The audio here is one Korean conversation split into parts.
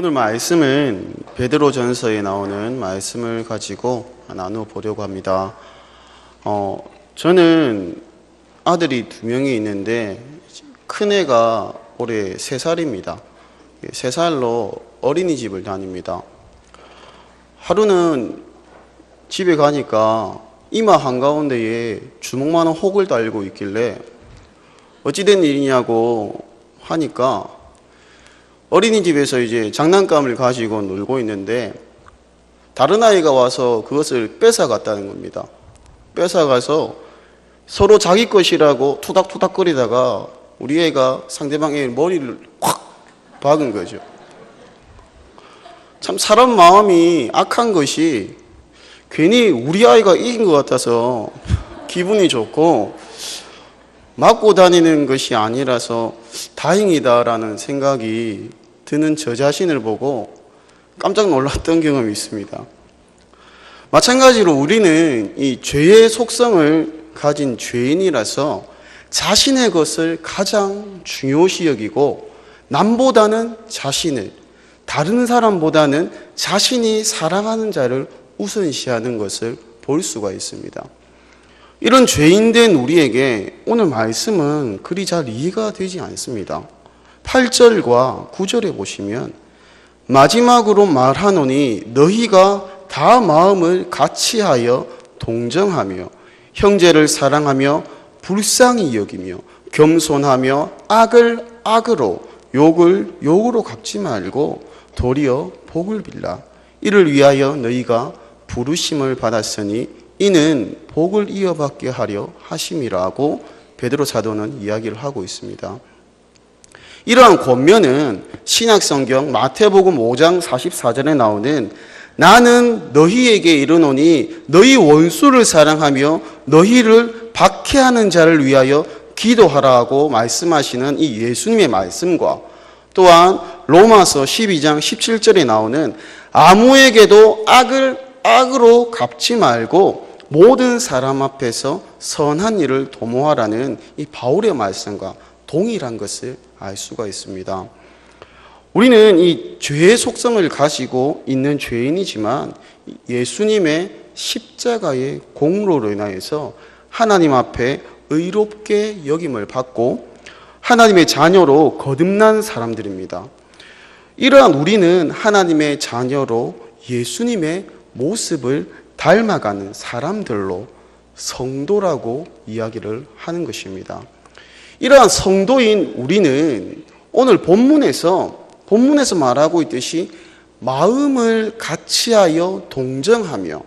오늘 말씀은 베드로 전서에 나오는 말씀을 가지고 나누어 보려고 합니다. 어, 저는 아들이 두 명이 있는데 큰 애가 올해 세 살입니다. 세 살로 어린이집을 다닙니다. 하루는 집에 가니까 이마 한가운데에 주먹만한 혹을 달고 있길래 어찌된 일이냐고 하니까 어린이집에서 이제 장난감을 가지고 놀고 있는데 다른 아이가 와서 그것을 뺏어갔다는 겁니다. 뺏어가서 서로 자기 것이라고 투닥투닥거리다가 우리 애가 상대방의 머리를 확 박은 거죠. 참 사람 마음이 악한 것이 괜히 우리 아이가 이긴 것 같아서 기분이 좋고 맞고 다니는 것이 아니라서 다행이다라는 생각이 드는 저 자신을 보고 깜짝 놀랐던 경험이 있습니다. 마찬가지로 우리는 이 죄의 속성을 가진 죄인이라서 자신의 것을 가장 중요시 여기고 남보다는 자신을 다른 사람보다는 자신이 사랑하는 자를 우선시하는 것을 볼 수가 있습니다. 이런 죄인된 우리에게 오늘 말씀은 그리 잘 이해가 되지 않습니다. 8절과 9절에 보시면 마지막으로 말하노니 너희가 다 마음을 같이하여 동정하며 형제를 사랑하며 불쌍히 여기며 겸손하며 악을 악으로 욕을 욕으로 갚지 말고 도리어 복을 빌라 이를 위하여 너희가 부르심을 받았으니 이는 복을 이어받게 하려 하심이라고 베드로 사도는 이야기를 하고 있습니다. 이러한 권면은 신약성경 마태복음 5장 44절에 나오는 나는 너희에게 이르노니 너희 원수를 사랑하며 너희를 박해하는 자를 위하여 기도하라고 말씀하시는 이 예수님의 말씀과 또한 로마서 12장 17절에 나오는 아무에게도 악을 악으로 갚지 말고 모든 사람 앞에서 선한 일을 도모하라는 이 바울의 말씀과 동일한 것을 알 수가 있습니다. 우리는 이 죄의 속성을 가지고 있는 죄인이지만 예수님의 십자가의 공로로 인하여서 하나님 앞에 의롭게 여김을 받고 하나님의 자녀로 거듭난 사람들입니다. 이러한 우리는 하나님의 자녀로 예수님의 모습을 닮아가는 사람들로 성도라고 이야기를 하는 것입니다. 이러한 성도인 우리는 오늘 본문에서 본문에서 말하고 있듯이 마음을 같이하여 동정하며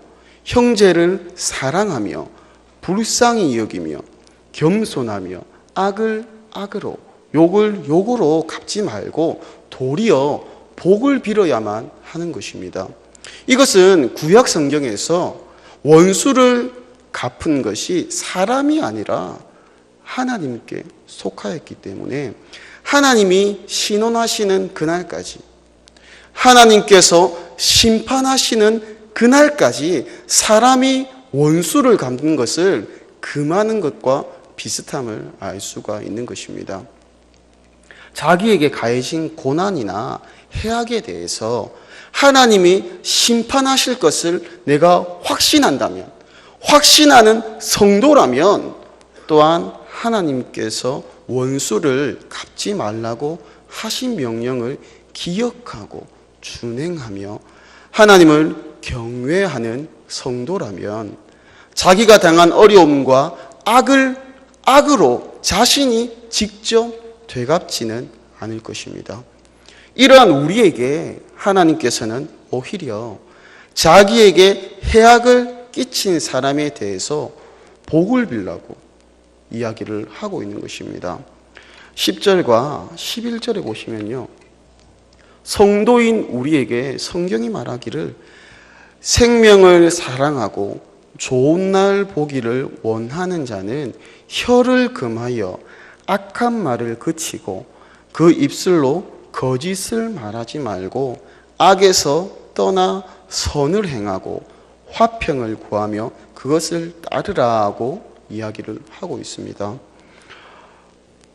형제를 사랑하며 불쌍히 여기며 겸손하며 악을 악으로 욕을 욕으로 갚지 말고 도리어 복을 빌어야만 하는 것입니다. 이것은 구약 성경에서 원수를 갚은 것이 사람이 아니라 하나님께 속하였기 때문에 하나님이 신원하시는 그날까지 하나님께서 심판하시는 그날까지 사람이 원수를 갚는 것을 금하는 것과 비슷함을 알 수가 있는 것입니다. 자기에게 가해진 고난이나 해악에 대해서 하나님이 심판하실 것을 내가 확신한다면, 확신하는 성도라면 또한 하나님께서 원수를 갚지 말라고 하신 명령을 기억하고 준행하며 하나님을 경외하는 성도라면 자기가 당한 어려움과 악을 악으로 자신이 직접 되갚지는 않을 것입니다. 이러한 우리에게 하나님께서는 오히려 자기에게 해악을 끼친 사람에 대해서 복을 빌라고 이야기를 하고 있는 것입니다. 10절과 11절에 보시면요. 성도인 우리에게 성경이 말하기를 생명을 사랑하고 좋은 날 보기를 원하는 자는 혀를 금하여 악한 말을 그치고 그 입술로 거짓을 말하지 말고 악에서 떠나 선을 행하고 화평을 구하며 그것을 따르라고 이야기를 하고 있습니다.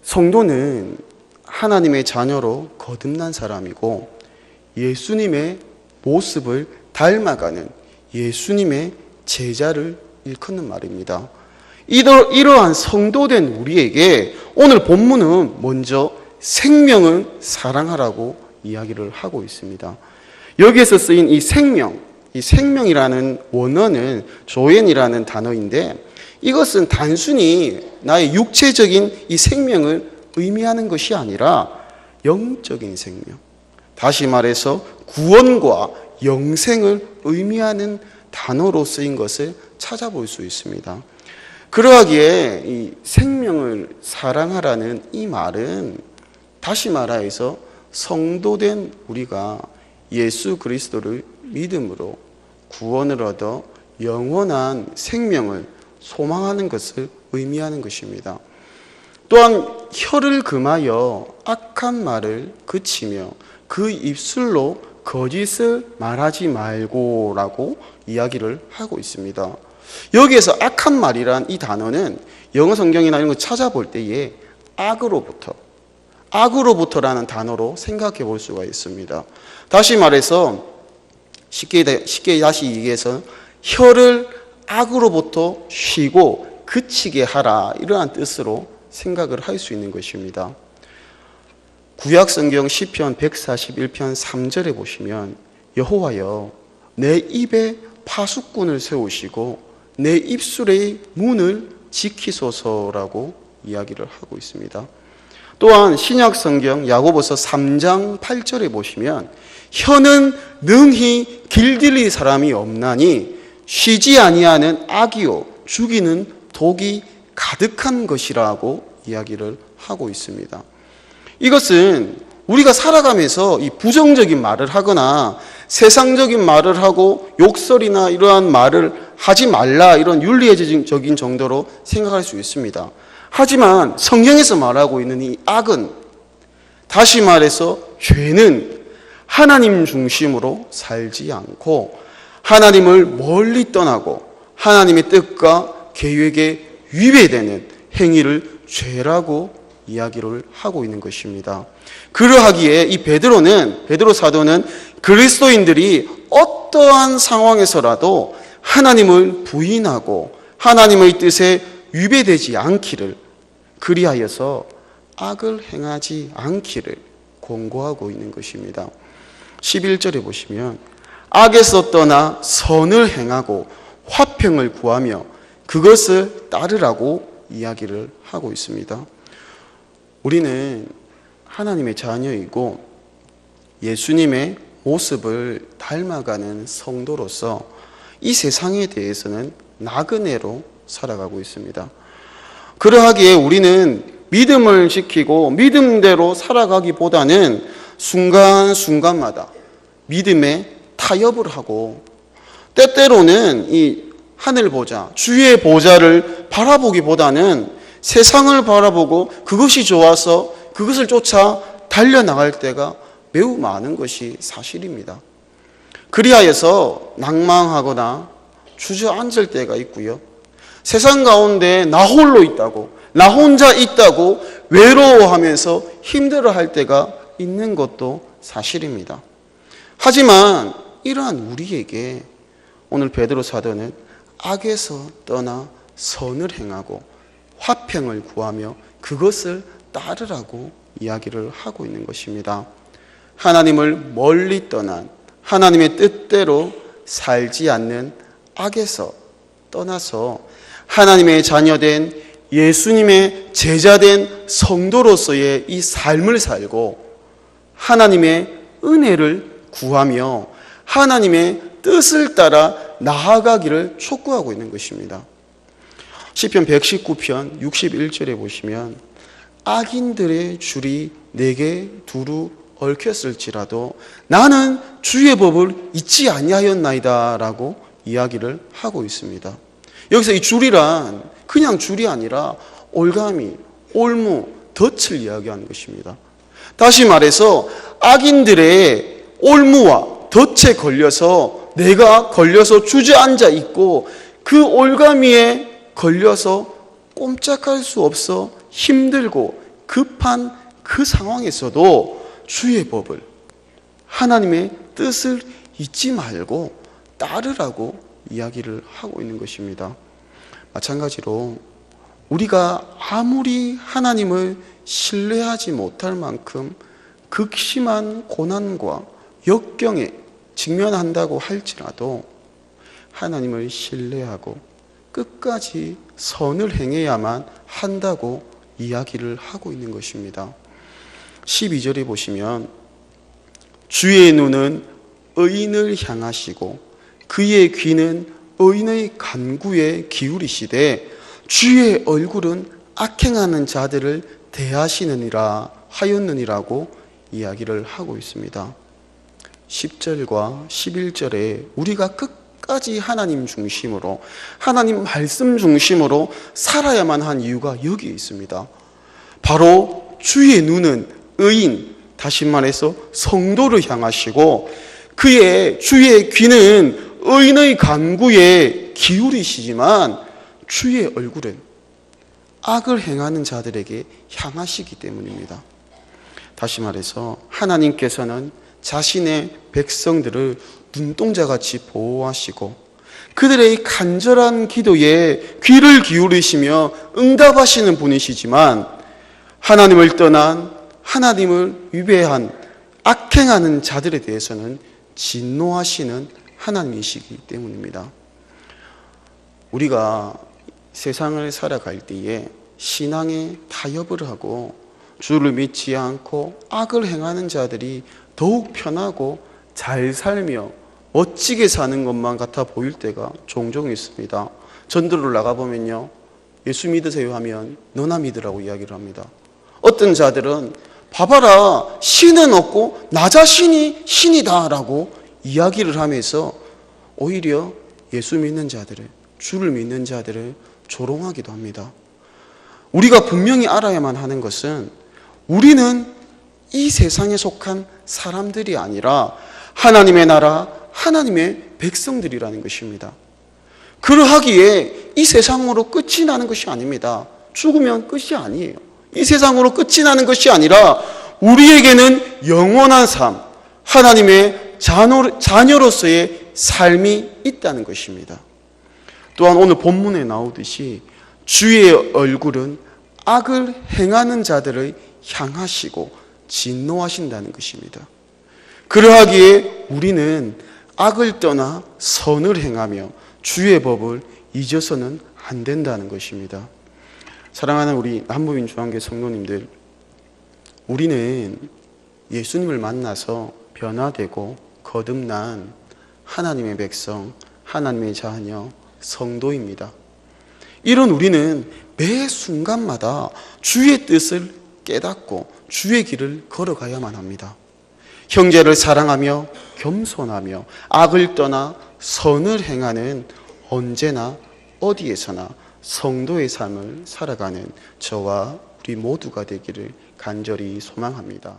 성도는 하나님의 자녀로 거듭난 사람이고 예수님의 모습을 닮아가는 예수님의 제자를 일컫는 말입니다. 이러, 이러한 성도된 우리에게 오늘 본문은 먼저 생명을 사랑하라고 이야기를 하고 있습니다. 여기에서 쓰인 이 생명, 이 생명이라는 원어는 조엔이라는 단어인데 이것은 단순히 나의 육체적인 이 생명을 의미하는 것이 아니라 영적인 생명. 다시 말해서 구원과 영생을 의미하는 단어로 쓰인 것을 찾아볼 수 있습니다. 그러하기에 이 생명을 사랑하라는 이 말은 다시 말하여서 성도된 우리가 예수 그리스도를 믿음으로 구원을 얻어 영원한 생명을 소망하는 것을 의미하는 것입니다. 또한 혀를 금하여 악한 말을 그치며 그 입술로 거짓을 말하지 말고라고 이야기를 하고 있습니다. 여기에서 악한 말이란 이 단어는 영어 성경이나 이런 거 찾아볼 때에 악으로부터 악으로부터라는 단어로 생각해 볼 수가 있습니다. 다시 말해서 쉽게 쉽게 다시 얘기해서 혀를 악으로부터 쉬고 그치게 하라 이러한 뜻으로 생각을 할 수 있는 것입니다. 구약 성경 시편 141편 3절에 보시면 여호와여 내 입에 파수꾼을 세우시고 내 입술의 문을 지키소서라고 이야기를 하고 있습니다. 또한 신약 성경 야고보서 3장 8절에 보시면 혀는 능히 길들일 사람이 없나니 쉬지 아니하는 악이요 죽이는 독이 가득한 것이라고 이야기를 하고 있습니다. 이것은 우리가 살아가면서 이 부정적인 말을 하거나 세상적인 말을 하고 욕설이나 이러한 말을 하지 말라 이런 윤리적인 정도로 생각할 수 있습니다. 하지만 성경에서 말하고 있는 이 악은 다시 말해서 죄는 하나님 중심으로 살지 않고 하나님을 멀리 떠나고 하나님의 뜻과 계획에 위배되는 행위를 죄라고 이야기를 하고 있는 것입니다. 그러하기에 이 베드로는 베드로 사도는 그리스도인들이 어떠한 상황에서라도 하나님을 부인하고 하나님의 뜻에 위배되지 않기를 그리하여서 악을 행하지 않기를 권고하고 있는 것입니다. 11절에 보시면 악에서 떠나 선을 행하고 화평을 구하며 그것을 따르라고 이야기를 하고 있습니다. 우리는 하나님의 자녀이고 예수님의 모습을 닮아가는 성도로서 이 세상에 대해서는 나그네로 살아가고 있습니다. 그러하기에 우리는 믿음을 지키고 믿음대로 살아가기보다는 순간순간마다 믿음에 타협을 하고 때때로는 이 하늘 보자, 주의 보좌를 바라보기보다는 세상을 바라보고 그것이 좋아서 그것을 쫓아 달려나갈 때가 매우 많은 것이 사실입니다. 그리하여서 낭망하거나 주저앉을 때가 있고요. 세상 가운데 나 홀로 있다고, 나 혼자 있다고 외로워하면서 힘들어할 때가 있는 것도 사실입니다. 하지만 이러한 우리에게 오늘 베드로 사도는 악에서 떠나 선을 행하고 화평을 구하며 그것을 따르라고 이야기를 하고 있는 것입니다. 하나님을 멀리 떠난 하나님의 뜻대로 살지 않는 악에서 떠나서 하나님의 자녀된 예수님의 제자된 성도로서의 이 삶을 살고 하나님의 은혜를 구하며 하나님의 뜻을 따라 나아가기를 촉구하고 있는 것입니다. 시편 119편 61절에 보시면 악인들의 줄이 내게 두루 얽혔을지라도 나는 주의 법을 잊지 아니하였나이다라고 이야기를 하고 있습니다. 여기서 이 줄이란 그냥 줄이 아니라 올가미, 올무, 덫을 이야기하는 것입니다. 다시 말해서 악인들의 올무와 덫에 걸려서 내가 걸려서 주저앉아 있고 그 올가미에 걸려서 꼼짝할 수 없어 힘들고 급한 그 상황에서도 주의 법을 하나님의 뜻을 잊지 말고 따르라고 이야기를 하고 있는 것입니다. 마찬가지로 우리가 아무리 하나님을 신뢰하지 못할 만큼 극심한 고난과 역경에 직면한다고 할지라도 하나님을 신뢰하고 끝까지 선을 행해야만 한다고 이야기를 하고 있는 것입니다. 12절에 보시면 주의 눈은 의인을 향하시고 그의 귀는 의인의 간구에 기울이시되 주의 얼굴은 악행하는 자들을 대하시느니라 하였느니라고 이야기를 하고 있습니다. 10절과 11절에 우리가 끝까지 하나님 중심으로 하나님 말씀 중심으로 살아야만 한 이유가 여기에 있습니다. 바로 주의 눈은 의인, 다시 말해서 성도를 향하시고 그의 주의 귀는 의인의 간구에 기울이시지만 주의 얼굴은 악을 행하는 자들에게 향하시기 때문입니다. 다시 말해서 하나님께서는 자신의 백성들을 눈동자같이 보호하시고 그들의 간절한 기도에 귀를 기울이시며 응답하시는 분이시지만 하나님을 떠난 하나님을 위배한 악행하는 자들에 대해서는 진노하시는 하나님이시기 때문입니다. 우리가 세상을 살아갈 때에 신앙에 타협을 하고 주를 믿지 않고 악을 행하는 자들이 더욱 편하고 잘 살며 멋지게 사는 것만 같아 보일 때가 종종 있습니다. 전도를 나가보면요. 예수 믿으세요 하면 너나 믿으라고 이야기를 합니다. 어떤 자들은 봐봐라 신은 없고 나 자신이 신이다라고 이야기를 하면서 오히려 예수 믿는 자들을 주를 믿는 자들을 조롱하기도 합니다. 우리가 분명히 알아야만 하는 것은 우리는 이 세상에 속한 사람들이 아니라 하나님의 나라, 하나님의 백성들이라는 것입니다. 그러하기에 이 세상으로 끝이 나는 것이 아닙니다. 죽으면 끝이 아니에요. 이 세상으로 끝이 나는 것이 아니라 우리에게는 영원한 삶, 하나님의 자녀, 자녀로서의 삶이 있다는 것입니다. 또한 오늘 본문에 나오듯이 주의 얼굴은 악을 행하는 자들을 향하시고 진노하신다는 것입니다. 그러하기에 우리는 악을 떠나 선을 행하며 주의 법을 잊어서는 안 된다는 것입니다. 사랑하는 우리 남부민 중앙교 성도님들, 우리는 예수님을 만나서 변화되고 거듭난 하나님의 백성, 하나님의 자녀, 성도입니다. 이런 우리는 매 순간마다 주의 뜻을 깨닫고 주의 길을 걸어가야만 합니다. 형제를 사랑하며 겸손하며 악을 떠나 선을 행하는 언제나 어디에서나 성도의 삶을 살아가는 저와 우리 모두가 되기를 간절히 소망합니다.